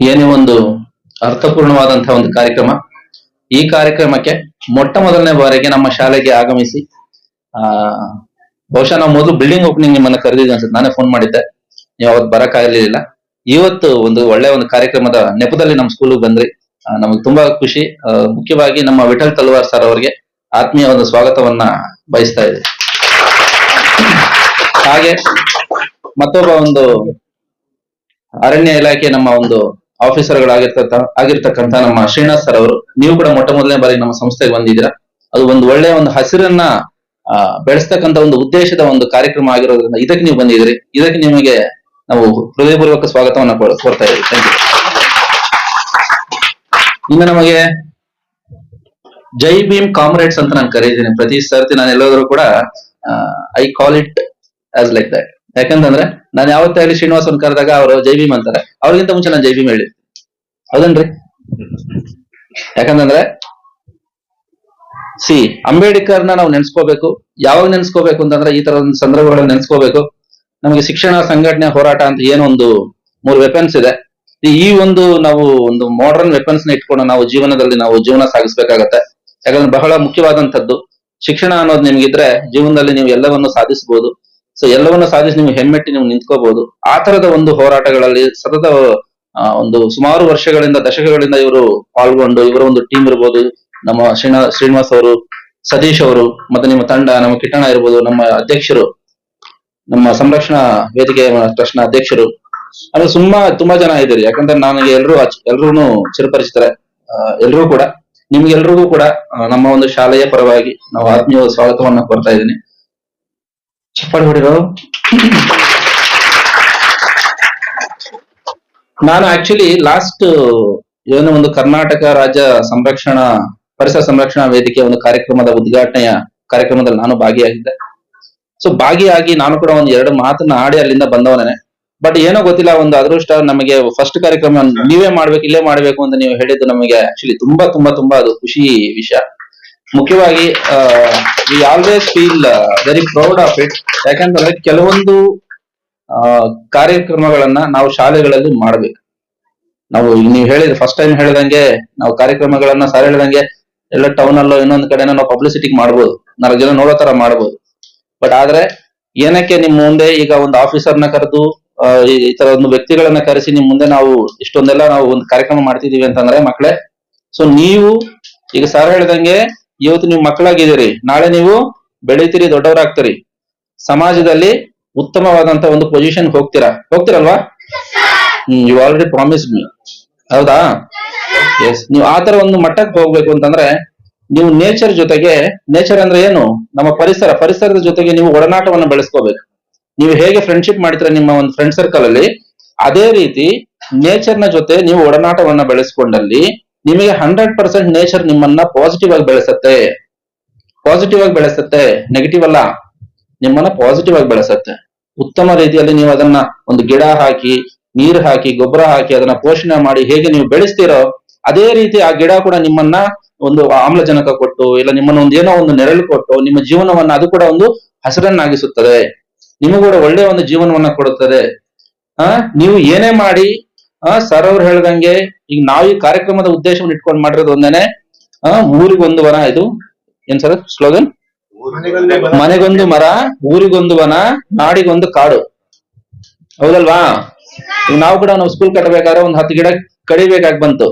ಏನೇ ಒಂದು ಅರ್ಥಪೂರ್ಣವಾದಂತಹ ಒಂದು ಕಾರ್ಯಕ್ರಮ. ಈ ಕಾರ್ಯಕ್ರಮಕ್ಕೆ ಮೊಟ್ಟ ಮೊದಲನೇ ಬಾರಿಗೆ ನಮ್ಮ ಶಾಲೆಗೆ ಆಗಮಿಸಿ, ಆ, ಬಹುಶಃ ನಾವು ಮೊದಲು ಬಿಲ್ಡಿಂಗ್ ಓಪನಿಂಗ್ ನಿಮ್ಮನ್ನ ಕರೆದಿದ್ದೆ ಅನ್ಸುತ್ತೆ. ನಾನೇ ಫೋನ್ ಮಾಡಿದ್ದೆ. ನೀವು ಅವತ್ತು ಬರಕ್ಕಾಗಲಿಲ್ಲ ಇವತ್ತು ಒಂದು ಒಳ್ಳೆ ಒಂದು ಕಾರ್ಯಕ್ರಮದ ನೆಪದಲ್ಲಿ ನಮ್ಮ ಸ್ಕೂಲಿಗೆ ಬಂದ್ರಿ. ನಮಗ್ ತುಂಬಾ ಖುಷಿ. ಮುಖ್ಯವಾಗಿ ನಮ್ಮ ವಿಠಲ್ ತಲ್ವಾರ್ ಸರ್ ಅವರಿಗೆ ಆತ್ಮೀಯ ಒಂದು ಸ್ವಾಗತವನ್ನ ಬಯಸ್ತಾ ಇದೆ ಹಾಗೆ ಮತ್ತೊಬ್ಬ ಒಂದು ಅರಣ್ಯ ಇಲಾಖೆ ನಮ್ಮ ಒಂದು ಆಫೀಸರ್ಗಳಾಗಿರ್ತಕ್ಕ ಆಗಿರ್ತಕ್ಕಂತ ನಮ್ಮ ಶ್ರೀನಾಥ್ ಸರ್ ಅವರು, ನೀವು ಕೂಡ ಮೊಟ್ಟ ಮೊದಲನೇ ಬಾರಿ ನಮ್ಮ ಸಂಸ್ಥೆಗೆ ಬಂದಿದ್ದೀರಾ. ಅದು ಒಂದು ಒಳ್ಳೆಯ ಒಂದು ಹಸಿರನ್ನ ಬೆಳೆಸ್ತಕ್ಕಂತ ಒಂದು ಉದ್ದೇಶದ ಒಂದು ಕಾರ್ಯಕ್ರಮ ಆಗಿರೋದ್ರಿಂದ ಇದಕ್ಕೆ ನೀವು ಬಂದಿದ್ದೀರಿ. ಇದಕ್ಕೆ ನಿಮಗೆ ನಾವು ಹೃದಯಪೂರ್ವಕ ಸ್ವಾಗತವನ್ನ ಕೊಡ್ತಾ ಇದ್ದೀವಿ. ಥ್ಯಾಂಕ್ ಯು ಇನ್ನು ನಮಗೆ ಜೈ ಭೀಮ್ ಕಾಮ್ರೇಡ್ಸ್ ಅಂತ ನಾನು ಕರೀತೀನಿ. ಪ್ರತಿ ಸರ್ತಿ ನಾನು ಎಲ್ಲೋದ್ರೂ ಕೂಡ I call it as like that ಯಾಕಂತಂದ್ರೆ ನಾನು ಯಾವತ್ತೇ ಆಗಲಿ ಶ್ರೀನಿವಾಸನ್ ಕರೆದಾಗ ಅವರು ಜೈ ಭೀಮ್ ಅಂತಾರೆ. ಅವ್ರಿಗಿಂತ ಮುಂಚೆ ನಾನು ಜೈ ಭೀಮ್ ಹೇಳಿ ಹೌದನ್ರಿ? ಯಾಕಂತಂದ್ರೆ ಸಿ, ಅಂಬೇಡ್ಕರ್ನ ನಾವು ನೆನ್ಸ್ಕೋಬೇಕು. ಯಾವಾಗ ನೆನ್ಸ್ಕೋಬೇಕು ಅಂತಂದ್ರೆ ಈ ತರ ಸಂದರ್ಭಗಳನ್ನ ನೆನ್ಸ್ಕೋಬೇಕು. ನಮಗೆ ಶಿಕ್ಷಣ ಸಂಘಟನೆ ಹೋರಾಟ ಅಂತ ಏನೊಂದು ಮೂರು ವೆಪನ್ಸ್ ಇದೆ. ಈ ಒಂದು ನಾವು ಒಂದು ಮಾಡರ್ನ್ ವೆಪನ್ಸ್ನ ಇಟ್ಕೊಂಡು ನಾವು ಜೀವನದಲ್ಲಿ ನಾವು ಜೀವನ ಸಾಗಿಸ್ಬೇಕಾಗತ್ತೆ. ಯಾಕಂದ್ರೆ ಬಹಳ ಮುಖ್ಯವಾದಂತದ್ದು ಶಿಕ್ಷಣ ಅನ್ನೋದು ನಿಮ್ಗಿದ್ರೆ ಜೀವನದಲ್ಲಿ ನೀವು ಎಲ್ಲವನ್ನು ಸಾಧಿಸಬಹುದು ಸೊ ಎಲ್ಲವನ್ನು ಸಾಧಿಸಿ ನೀವು ಹೆಮ್ಮೆಟ್ಟಿ ನೀವು ನಿಂತ್ಕೋಬಹುದು ಆ ತರದ ಒಂದು ಹೋರಾಟಗಳಲ್ಲಿ ಸತತ ಒಂದು ಸುಮಾರು ವರ್ಷಗಳಿಂದ, ದಶಕಗಳಿಂದ ಇವರು ಪಾಲ್ಗೊಂಡು, ಇವರ ಒಂದು ಟೀಮ್ ಇರ್ಬೋದು. ನಮ್ಮ ಶ್ರೀನಾ, ಶ್ರೀನಿವಾಸ್ ಅವರು, ಸತೀಶ್ ಅವರು, ಮತ್ತೆ ನಿಮ್ಮ ತಂಡ, ನಮ್ಮ ಕಿಟ್ಟಣ ಇರ್ಬೋದು, ನಮ್ಮ ಅಧ್ಯಕ್ಷರು, ನಮ್ಮ ಸಂರಕ್ಷಣಾ ವೇದಿಕೆ ಟ್ರಸ್ಟ್ ಅಧ್ಯಕ್ಷರು. ಅಂದ್ರೆ ಸುಮ್ಮಾ ತುಂಬಾ ಜನ ಇದ್ದೀರಿ. ಯಾಕಂದ್ರೆ ನನಗೆ ಎಲ್ರು ಎಲ್ರೂ ಚಿರಪರಿಚಿತರೆ. ಎಲ್ರೂ ಕೂಡ, ನಿಮ್ಗೆಲ್ರಿಗೂ ಕೂಡ ನಮ್ಮ ಒಂದು ಶಾಲೆಯ ಪರವಾಗಿ ನಾವು ಆತ್ಮೀಯ ಸ್ವಾಗತವನ್ನ ಕೊಡ್ತಾ ಇದ್ದೀನಿ. ಚಪ್ಪಾಳೆ ಹೊಡಿರೋ ನಾನು ಆಕ್ಚುಲಿ ಲಾಸ್ಟ್ ಏನೋ ಒಂದು ಕರ್ನಾಟಕ ರಾಜ್ಯ ಸಂರಕ್ಷಣಾ, ಪರಿಸರ ಸಂರಕ್ಷಣಾ ವೇದಿಕೆ ಒಂದು ಕಾರ್ಯಕ್ರಮದ ಉದ್ಘಾಟನೆಯ ಕಾರ್ಯಕ್ರಮದಲ್ಲಿ ನಾನು ಭಾಗಿಯಾಗಿದ್ದೆ. ಸೊ ಭಾಗಿಯಾಗಿ ನಾನು ಕೂಡ ಒಂದು ಎರಡು ಮಾತನ್ನ ಆಡಿ ಅಲ್ಲಿಂದ ಬಂದವನೇ ಬಟ್ ಏನೋ ಗೊತ್ತಿಲ್ಲ, ಒಂದು ಅದೃಷ್ಟ ನಮಗೆ ಫಸ್ಟ್ ಕಾರ್ಯಕ್ರಮ ನೀವೇ ಮಾಡ್ಬೇಕು, ಇಲ್ಲೇ ಮಾಡ್ಬೇಕು ಅಂತ ನೀವು ಹೇಳಿದ್ದು ನಮಗೆ ಆಕ್ಚುಲಿ ತುಂಬಾ ತುಂಬಾ ತುಂಬಾ ಅದು ಖುಷಿ ವಿಷಯ. ಮುಖ್ಯವಾಗಿ we always feel very proud of it ಯಾಕಂತಂದ್ರೆ ಕೆಲವೊಂದು ಕಾರ್ಯಕ್ರಮಗಳನ್ನ ನಾವು ಶಾಲೆಗಳಲ್ಲಿ ಮಾಡ್ಬೇಕು. ನಾವು ನೀವು ಹೇಳಿದ ಫಸ್ಟ್ ಟೈಮ್ ಹೇಳಿದಂಗೆ, ನಾವು ಕಾರ್ಯಕ್ರಮಗಳನ್ನ ಸಾರ್ ಹೇಳಿದಂಗೆ, ಎಲ್ಲ ಟೌನ್ ಅಲ್ಲೋ ಇನ್ನೊಂದ್ ಕಡೆ ನಾವು ಪಬ್ಲಿಸಿಟಿ ಮಾಡ್ಬೋದು. ನಾಲ್ಕು ಜನ ನೋಡೋ ತರ ಮಾಡ್ಬೋದು. ಬಟ್ ಆದ್ರೆ, ಏನಕ್ಕೆ ನಿಮ್ ಮುಂದೆ ಈಗ ಒಂದು ಆಫೀಸರ್ನ ಕರೆದು ಈ ತರ ಒಂದು ವ್ಯಕ್ತಿಗಳನ್ನ ಕರೆಸಿ ನಿಮ್ ಮುಂದೆ ನಾವು ಇಷ್ಟೊಂದೆಲ್ಲ ನಾವು ಒಂದು ಕಾರ್ಯಕ್ರಮ ಮಾಡ್ತಿದೀವಿ ಅಂತಂದ್ರೆ ಮಕ್ಕಳೇ ಸೊ ನೀವು, ಈಗ ಸರ್ ಹೇಳ್ದಂಗೆ ಇವತ್ತು ನೀವು ಮಕ್ಕಳಾಗಿದ್ದೀರಿ, ನಾಳೆ ನೀವು ಬೆಳಿತೀರಿ, ದೊಡ್ಡವರಾಗ್ತೀರಿ. ಸಮಾಜದಲ್ಲಿ ಉತ್ತಮವಾದಂತ ಒಂದು ಪೊಸಿಷನ್ ಹೋಗ್ತೀರಾ? ಹೋಗ್ತೀರಲ್ವಾ? ಯು ಆಲ್ರೆಡಿ ಪ್ರಾಮಿಸ್ ಮೀ ಹೌದಾ? ಎಸ್ ನೀವು ಆ ತರ ಒಂದು ಮಟ್ಟಕ್ಕೆ ಹೋಗ್ಬೇಕು ಅಂತಂದ್ರೆ, ನೀವು ನೇಚರ್ ಜೊತೆಗೆ ನೇಚರ್ ಅಂದ್ರೆ ಏನು? ನಮ್ಮ ಪರಿಸರ. ಪರಿಸರದ ಜೊತೆಗೆ ನೀವು ಒಡನಾಟವನ್ನು ಬೆಳೆಸ್ಕೋಬೇಕು. ನೀವು ಹೇಗೆ ಫ್ರೆಂಡ್ಶಿಪ್ ಮಾಡ್ತೀರಾ ನಿಮ್ಮ ಒಂದು ಫ್ರೆಂಡ್ ಸರ್ಕಲ್ ಅಲ್ಲಿ, ಅದೇ ರೀತಿ ನೇಚರ್ನ ಜೊತೆ ನೀವು ಒಡನಾಟವನ್ನ ಬೆಳೆಸ್ಕೊಂಡಲ್ಲಿ ನಿಮಗೆ ಹಂಡ್ರೆಡ್ ಪರ್ಸೆಂಟ್ ನೇಚರ್ ನಿಮ್ಮನ್ನ ಪಾಸಿಟಿವ್ ಆಗಿ ಬೆಳೆಸತ್ತೆ. ಪಾಸಿಟಿವ್ ಆಗಿ ಬೆಳೆಸತ್ತೆ ನೆಗೆಟಿವ್ ಅಲ್ಲ. ನಿಮ್ಮನ್ನ ಪಾಸಿಟಿವ್ ಆಗಿ ಬೆಳೆಸತ್ತೆ. ಉತ್ತಮ ರೀತಿಯಲ್ಲಿ ನೀವು ಅದನ್ನ ಒಂದು ಗಿಡ ಹಾಕಿ, ನೀರು ಹಾಕಿ, ಗೊಬ್ಬರ ಹಾಕಿ, ಅದನ್ನ ಪೋಷಣೆ ಮಾಡಿ ಹೇಗೆ ನೀವು ಬೆಳೆಸ್ತೀರೋ, ಅದೇ ರೀತಿ ಆ ಗಿಡ ಕೂಡ ನಿಮ್ಮನ್ನ ಒಂದು ಆಮ್ಲಜನಕ ಕೊಟ್ಟು, ಇಲ್ಲ ನಿಮ್ಮನ್ನ ಒಂದು ಏನೋ ಒಂದು ನೆರಳು ಕೊಟ್ಟು, ನಿಮ್ಮ ಜೀವನವನ್ನ ಅದು ಕೂಡ ಒಂದು ಹಸಿರನ್ನಾಗಿಸುತ್ತದೆ. ನಿಮಗೂ ಕೂಡ ಒಳ್ಳೆಯ ಒಂದು ಜೀವನವನ್ನ ಕೊಡುತ್ತದೆ. ಆ, ನೀವು ಏನೇ ಮಾಡಿ ಆ ಸರ್ ಅವ್ರು ಹೇಳ್ದಂಗೆ ಈಗ ನಾವು ಈ ಕಾರ್ಯಕ್ರಮದ ಉದ್ದೇಶವನ್ನು ಇಟ್ಕೊಂಡು ಮಾಡಿರೋದು ಒಂದೇನೆ, ಆ, ಊರಿಗೊಂದು ವನ ಇದು. ಏನ್ ಸರ್ ಸ್ಲೋಗನ್ ಮನೆಗೊಂದು ಮರ, ಊರಿಗೊಂದು ವನ, ನಾಡಿಗೊಂದು ಕಾಡು. ಹೌದಲ್ವಾ? ಈಗ ನಾವು ಕೂಡ ನಾವು ಸ್ಕೂಲ್ ಕಟ್ಟಬೇಕಾದ್ರೆ ಒಂದು ಹತ್ತು ಗಿಡ ಕಡಿಬೇಕಾಗಿ ಬಂತು.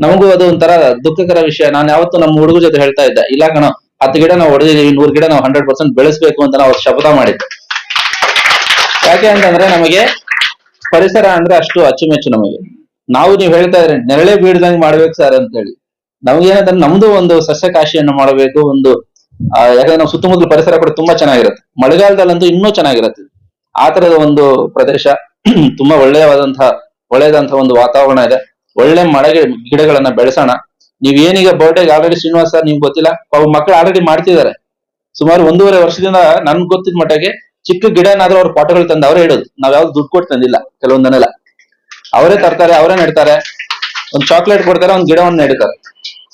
ನಮಗೂ ಅದು ಒಂಥರ ದುಃಖಕರ ವಿಷಯ. ನಾನು ಯಾವತ್ತೂ ನಮ್ಮ ಹುಡುಗ ಜೊತೆ ಹೇಳ್ತಾ ಇದ್ದೆ. ಇಲ್ಲ ಕಣ, ಹತ್ತು ಗಿಡ ನಾವು ಹೊಡೆದಿದ್ದೀವಿ ನೂರು ಗಿಡ ನಾವು ಹಂಡ್ರೆಡ್ ಪರ್ಸೆಂಟ್ ಬೆಳೆಸ್ಬೇಕು ಅಂತ ನಾವು ಶಪಥ ಮಾಡಿದ್ದೆ. ಯಾಕೆ ಅಂತಂದ್ರೆ ನಮಗೆ ಪರಿಸರ ಅಂದ್ರೆ ಅಷ್ಟು ಅಚ್ಚುಮೆಚ್ಚು ನಮಗೆ. ನಾವು ನೀವು ಹೇಳ್ತಾ ಇದ್ರೆ ನೆರಳೆ ಬೀಳ್ದಂಗೆ ಮಾಡ್ಬೇಕು ಸರ್ ಅಂತ ಹೇಳಿ ನಮಗೇನಂದ್ರೆ ನಮ್ದು ಒಂದು ಸಸ್ಯಕಾಶಿಯನ್ನು ಮಾಡಬೇಕು, ಒಂದು ಯಾಕಂದ್ರೆ ನಾವು ಸುತ್ತಮುತ್ತಲ ಪರಿಸರ ಕೂಡ ತುಂಬಾ ಚೆನ್ನಾಗಿರುತ್ತೆ. ಮಳೆಗಾಲದಲ್ಲಂತೂ ಇನ್ನೂ ಚೆನ್ನಾಗಿರುತ್ತೆ. ಆ ತರದ ಒಂದು ಪ್ರದೇಶ ತುಂಬಾ ಒಳ್ಳೆಯವಾದಂತಹ ಒಳ್ಳೆಯದಂತಹ ಒಂದು ವಾತಾವರಣ ಇದೆ. ಒಳ್ಳೆ ಮಳೆ ಗಿಡಗಳನ್ನ ಬೆಳೆಸೋಣ. ನೀವ್ ಏನೀಗ ಬರ್ಡೇಗೆ ಆಲ್ರೆಡಿ ಶ್ರೀನಿವಾಸ ಸರ್ ನಿಮ್ಗೆ ಗೊತ್ತಿಲ್ಲ, ಪಾಪ ಮಕ್ಕಳು ಆಲ್ರೆಡಿ ಮಾಡ್ತಿದ್ದಾರೆ. ಸುಮಾರು ಒಂದೂವರೆ ವರ್ಷದಿಂದ ನನ್ಗೆ ಗೊತ್ತಿದ್ ಮಟ್ಟಿಗೆ ಚಿಕ್ಕ ಗಿಡನಾದ್ರೂ ಅವ್ರ ಪಾಟಗಳು ತಂದು ಅವರೇ ಇಡೋದು. ನಾವ್ ಯಾವ್ದು ದುಡ್ಡು ಕೊಟ್ಟು ತಂದಿಲ್ಲ, ಕೆಲವೊಂದನ್ನೆಲ್ಲ. ಅವರೇ ತರ್ತಾರೆ, ಅವರೇ ನೆಡ್ತಾರೆ. ಒಂದ್ ಚಾಕ್ಲೇಟ್ ಕೊಡ್ತಾರೆ, ಒಂದ್ ಗಿಡವನ್ನ ನೆಡ್ತಾರೆ.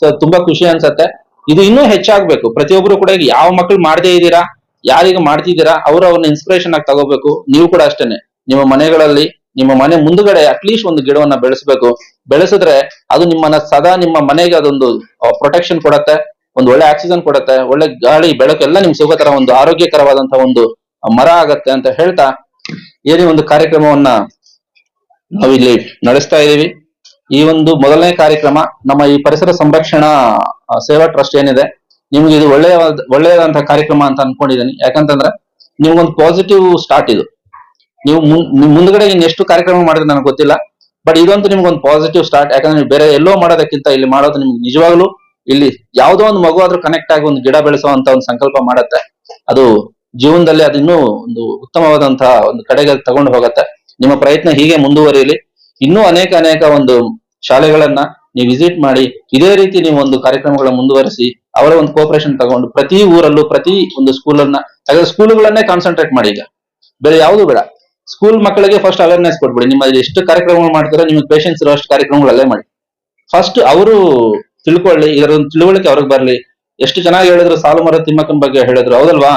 ಸೊ ತುಂಬಾ ಖುಷಿ ಅನ್ಸತ್ತೆ. ಇದು ಇನ್ನೂ ಹೆಚ್ಚಾಗ್ಬೇಕು. ಪ್ರತಿಯೊಬ್ರು ಕೂಡ ಯಾವ ಮಕ್ಳು ಮಾಡದೇ ಇದ್ದೀರಾ, ಯಾರಿಗೆ ಮಾಡ್ತಿದ್ದೀರಾ, ಅವರು ಅವ್ರನ್ನ ಇನ್ಸ್ಪಿರೇಷನ್ ಆಗಿ ತಗೋಬೇಕು. ನೀವು ಕೂಡ ಅಷ್ಟೇನೆ. ನಿಮ್ಮ ಮನೆಗಳಲ್ಲಿ, ನಿಮ್ಮ ಮನೆ ಮುಂದುಗಡೆ ಅಟ್ಲೀಸ್ಟ್ ಒಂದು ಗಿಡವನ್ನ ಬೆಳೆಸಬೇಕು. ಬೆಳೆಸಿದ್ರೆ ಅದು ನಿಮ್ಮನ್ನ ಸದಾ ನಿಮ್ಮ ಮನೆಗೆ ಅದೊಂದು ಪ್ರೊಟೆಕ್ಷನ್ ಕೊಡತ್ತೆ. ಒಂದು ಒಳ್ಳೆ ಆಕ್ಸಿಜನ್ ಕೊಡತ್ತೆ. ಒಳ್ಳೆ ಗಾಳಿ, ಬೆಳಕು, ಎಲ್ಲ ನಿಮ್ಗೆ ಸಿಗೋ ತರ ಒಂದು ಆರೋಗ್ಯಕರವಾದಂತಹ ಒಂದು ಮರ ಆಗತ್ತೆ ಅಂತ ಹೇಳ್ತಾ ಏನೇ ಒಂದು ಕಾರ್ಯಕ್ರಮವನ್ನ ನಾವಿಲ್ಲಿ ನಡೆಸ್ತಾ ಇದ್ದೀವಿ ಈ ಒಂದು ಮೊದಲನೇ ಕಾರ್ಯಕ್ರಮ ನಮ್ಮ ಈ ಪರಿಸರ ಸಂರಕ್ಷಣಾ ಸೇವಾ ಟ್ರಸ್ಟ್ ಏನಿದೆ, ನಿಮ್ಗೆ ಇದು ಒಳ್ಳೆಯ ಒಳ್ಳೆಯದಂತಹ ಕಾರ್ಯಕ್ರಮ ಅಂತ ಅನ್ಕೊಂಡಿದ್ದೀನಿ ಯಾಕಂತಂದ್ರೆ ನಿಮ್ಗೊಂದು ಪಾಸಿಟಿವ್ ಸ್ಟಾರ್ಟ್ ಇದು. ನೀವು ಮುಂದ್ಗಡೆ ಇನ್ ಎಷ್ಟು ಕಾರ್ಯಕ್ರಮ ಮಾಡಿದ್ರೆ ನನಗೆ ಗೊತ್ತಿಲ್ಲ, ಬಟ್ ಇದಂತೂ ನಿಮ್ಗೊಂದು ಪಾಸಿಟಿವ್ ಸ್ಟಾರ್ಟ್ ಯಾಕಂದ್ರೆ ನೀವು ಬೇರೆ ಎಲ್ಲೋ ಮಾಡೋದಕ್ಕಿಂತ ಇಲ್ಲಿ ಮಾಡೋದು ನಿಮ್ಗೆ ನಿಜವಾಗ್ಲೂ ಇಲ್ಲಿ ಯಾವುದೋ ಒಂದು ಮಗು ಆದ್ರೂ ಕನೆಕ್ಟ್ ಆಗಿ ಒಂದು ಗಿಡ ಬೆಳೆಸುವಂತ ಒಂದು ಸಂಕಲ್ಪ ಮಾಡತ್ತೆ. ಅದು ಜೀವನದಲ್ಲಿ ಅದಿನ್ನೂ ಒಂದು ಉತ್ತಮವಾದಂತಹ ಒಂದು ಕಡೆಗೆ ತಗೊಂಡು ಹೋಗತ್ತೆ. ನಿಮ್ಮ ಪ್ರಯತ್ನ ಹೀಗೆ ಮುಂದುವರಿಯಲಿ. ಇನ್ನೂ ಅನೇಕ ಅನೇಕ ಒಂದು ಶಾಲೆಗಳನ್ನ ನೀವು ವಿಸಿಟ್ ಮಾಡಿ, ಇದೇ ರೀತಿ ನೀವು ಒಂದು ಕಾರ್ಯಕ್ರಮಗಳ ಮುಂದುವರಿಸಿ, ಅವರ ಒಂದು ಕೋಪರೇಷನ್ ತಗೊಂಡು ಪ್ರತಿ ಊರಲ್ಲೂ ಪ್ರತಿ ಒಂದು ಸ್ಕೂಲನ್ನ ಹಾಗಾದ್ರೆ ಸ್ಕೂಲ್ಗಳನ್ನೇ ಕಾನ್ಸಂಟ್ರೇಟ್ ಮಾಡಿ ಈಗ. ಬೇರೆ ಯಾವುದು ಬೇಡ. ಸ್ಕೂಲ್ ಮಕ್ಕಳಿಗೆ ಫಸ್ಟ್ ಅವೇರ್ನೆಸ್ ಕೊಟ್ಬಿಡಿ. ನಿಮ್ಮ ಎಷ್ಟು ಕಾರ್ಯಕ್ರಮಗಳು ಮಾಡ್ತಾರೆ, ನಿಮ್ಗೆ ಪೇಷನ್ಸ್ ಇರೋ ಅಷ್ಟು ಕಾರ್ಯಕ್ರಮಗಳಲ್ಲೇ ಮಾಡಿ. ಫಸ್ಟ್ ಅವರು ತಿಳ್ಕೊಳ್ಳಿ ಇದರ ಒಂದು ತಿಳುವಳಿಕೆ ಅವ್ರಿಗೆ ಬರ್ಲಿ. ಎಷ್ಟು ಚೆನ್ನಾಗಿ ಹೇಳಿದ್ರು ಸಾಲು ಮರ ತಿಮ್ಮಕ್ಕನ ಬಗ್ಗೆ ಹೇಳಿದ್ರು, ಹೌದಲ್ವಾ?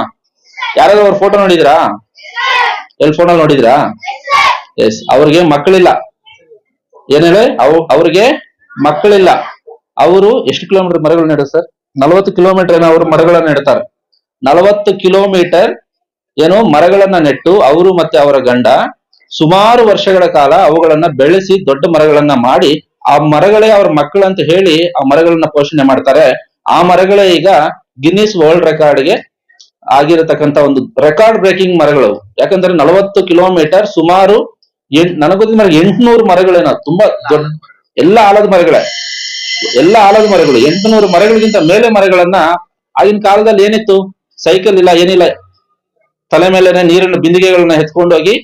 ಯಾರಾದ್ರೂ ಅವ್ರ ಫೋಟೋ ನೋಡಿದ್ರಾ? ಎಲ್ ಫೋಟೋ ನೋಡಿದ್ರಾ? ಎಸ್ ಅವ್ರಿಗೆ ಮಕ್ಕಳಿಲ್ಲ. ಏನ್ ಹೇಳಿ? ಅವ್, ಅವ್ರಿಗೆ ಮಕ್ಕಳಿಲ್ಲ. ಅವರು ಎಷ್ಟು ಕಿಲೋಮೀಟರ್ ಮರಗಳು ನೆಡ ಸರ್? ನಲವತ್ತು ಕಿಲೋಮೀಟರ್ ಏನೋ ಅವರು ಮರಗಳನ್ನ ನೆಡ್ತಾರೆ. ನಲವತ್ತು ಕಿಲೋಮೀಟರ್ ಏನೋ ಮರಗಳನ್ನ ನೆಟ್ಟು ಅವರು ಮತ್ತೆ ಅವರ ಗಂಡ ಸುಮಾರು ವರ್ಷಗಳ ಕಾಲ ಅವುಗಳನ್ನ ಬೆಳೆಸಿ ದೊಡ್ಡ ಮರಗಳನ್ನ ಮಾಡಿ ಆ ಮರಗಳೇ ಅವ್ರ ಮಕ್ಕಳಂತ ಹೇಳಿ ಆ ಮರಗಳನ್ನ ಪೋಷಣೆ ಮಾಡ್ತಾರೆ. ಆ ಮರಗಳೇ ಈಗ ಗಿನ್ನಿಸ್ ವರ್ಲ್ಡ್ ರೆಕಾರ್ಡ್ಗೆ ಆಗಿರತಕ್ಕಂತ ಒಂದು ರೆಕಾರ್ಡ್ ಬ್ರೇಕಿಂಗ್ ಮರಗಳು. ಯಾಕಂದ್ರೆ ನಲವತ್ತು ಕಿಲೋಮೀಟರ್ ಸುಮಾರು ನನಗೊತ್ತಿದ ಮರ ಎಂಟ್ನೂರು ಮರಗಳೇನೋ, ತುಂಬಾ ದೊಡ್ಡ, ಎಲ್ಲ ಆಲದ ಮರಗಳೇ. ಎಲ್ಲ ಆಲದ ಮರಗಳು, ಎಂಟುನೂರು ಮರಗಳಿಗಿಂತ ಮೇಲೆ ಮರಗಳನ್ನ ಆಗಿನ ಕಾಲದಲ್ಲಿ ಏನಿತ್ತು? ಸೈಕಲ್ ಇಲ್ಲ, ಏನಿಲ್ಲ. ತಲೆ ಮೇಲೆನೆ ನೀರಿನ ಬಿಂದಿಗೆಗಳನ್ನ ಎತ್ಕೊಂಡೋಗಿ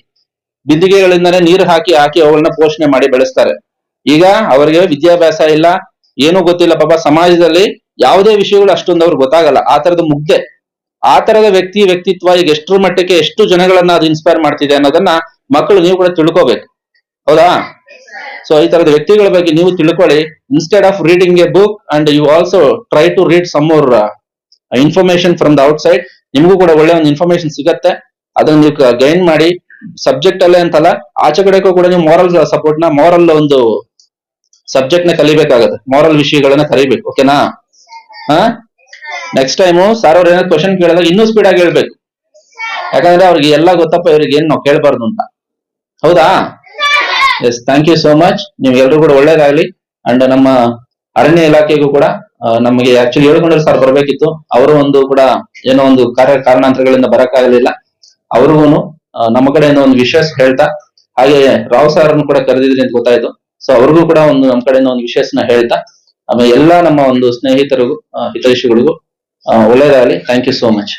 ಬಿಂದಿಗೆಗಳಿಂದನೇ ನೀರು ಹಾಕಿ ಹಾಕಿ ಅವುಗಳನ್ನ ಪೋಷಣೆ ಮಾಡಿ ಬೆಳೆಸ್ತಾರೆ. ಈಗ ಅವರಿಗೆ ವಿದ್ಯಾಭ್ಯಾಸ ಇಲ್ಲ, ಏನೂ ಗೊತ್ತಿಲ್ಲ ಪಾಪ, ಸಮಾಜದಲ್ಲಿ ಯಾವುದೇ ವಿಷಯಗಳು ಅಷ್ಟೊಂದು ಅವ್ರಿಗೆ ಗೊತ್ತಾಗಲ್ಲ. ಆ ತರದ ಮುಗ್ಧೆ. ಆ ತರದ ವ್ಯಕ್ತಿ ವ್ಯಕ್ತಿತ್ವ ಈಗ ಎಷ್ಟರ ಮಟ್ಟಕ್ಕೆ ಎಷ್ಟು ಜನಗಳನ್ನ ಅದು ಇನ್ಸ್ಪೈರ್ ಮಾಡ್ತಿದೆ ಅನ್ನೋದನ್ನ ಮಕ್ಕಳು ನೀವು ಕೂಡ ತಿಳ್ಕೋಬೇಕು. ಹೌದಾ? ಸೊ ಈ ತರದ ವ್ಯಕ್ತಿಗಳ ಬಗ್ಗೆ ನೀವು ತಿಳ್ಕೊಳ್ಳಿ. Instead of reading a book and you also try to read some more information from the outside ನಿಮಗೂ ಕೂಡ ಒಳ್ಳೆ ಒಂದು ಇನ್ಫಾರ್ಮೇಶನ್ ಸಿಗತ್ತೆ. ಅದನ್ನ ನೀವು ಗೈನ್ ಮಾಡಿ. ಸಬ್ಜೆಕ್ಟ್ ಅಲ್ಲೇ ಅಂತಲ್ಲ, ಆಚೆ ಕಡೆಗೂ ಕೂಡ ನೀವು ಮಾರಲ್ ಸಪೋರ್ಟ್ನ ಮಾರಲ್ ಒಂದು ಸಬ್ಜೆಕ್ಟ್ನ ಕಲಿಬೇಕಾಗತ್ತೆ. ಮಾರಲ್ ವಿಷಯಗಳನ್ನ ಕಲಿಬೇಕು ಓಕೆನಾ ಹಾ? ನೆಕ್ಸ್ಟ್ ಟೈಮು ಸರ್ ಅವ್ರ ಏನಾದ್ರು ಕ್ವಶನ್ ಕೇಳಿದಾಗ ಇನ್ನೂ ಸ್ಪೀಡ್ ಆಗಿ ಹೇಳ್ಬೇಕು. ಯಾಕಂದ್ರೆ ಅವ್ರಿಗೆ ಎಲ್ಲ ಗೊತ್ತಪ್ಪ, ಇವ್ರಿಗೆ ಏನ್ ನಾವು ಕೇಳಬಾರ್ದು ಅಂತ. ಹೌದಾ? Yes thank you so much ನೀವು ಎಲ್ರು ಕೂಡ ಒಳ್ಳೇದಾಗ್ಲಿ. ಅಂಡ್ ನಮ್ಮ ಅರಣ್ಯ ಇಲಾಖೆಗೂ ಕೂಡ ನಮಗೆ ಆಕ್ಚುಲಿ ಹೇಳ್ಕೊಂಡ್ರೆ ಸರ್ ಬರ್ಬೇಕಿತ್ತು. ಅವರು ಒಂದು ಕೂಡ ಏನೋ ಒಂದು ಕಾರ್ಯ ಕಾರಣಾಂತರಗಳಿಂದ ಬರಕ್ಕಾಗಲಿಲ್ಲ. ಅವ್ರಿಗೂ ನಮ್ಮ ಕಡೆಯಿಂದ ಒಂದು ವಿಶೇಷ ಹೇಳ್ತಾ, ಹಾಗೆ ರಾವ್ ಸರ್ ಕೂಡ ಕರೆದಿದ್ರಿ ಅಂತ ಗೊತ್ತಾಯ್ತು. ಸೊ ಅವ್ರಿಗೂ ಕೂಡ ಒಂದು ನಮ್ಮ ಕಡೆಯಿಂದ ಒಂದು ವಿಶೇಷನ ಹೇಳ್ತಾ, ಆಮೇಲೆ ಎಲ್ಲಾ ನಮ್ಮ ಒಂದು ಸ್ನೇಹಿತರಿಗೂ ಹಿತೈಷಿಗಳಿಗೂ ಆ, ಒಳ್ಳೇದಾಗಲಿ ಥ್ಯಾಂಕ್ ಯು ಸೋ ಮಚ್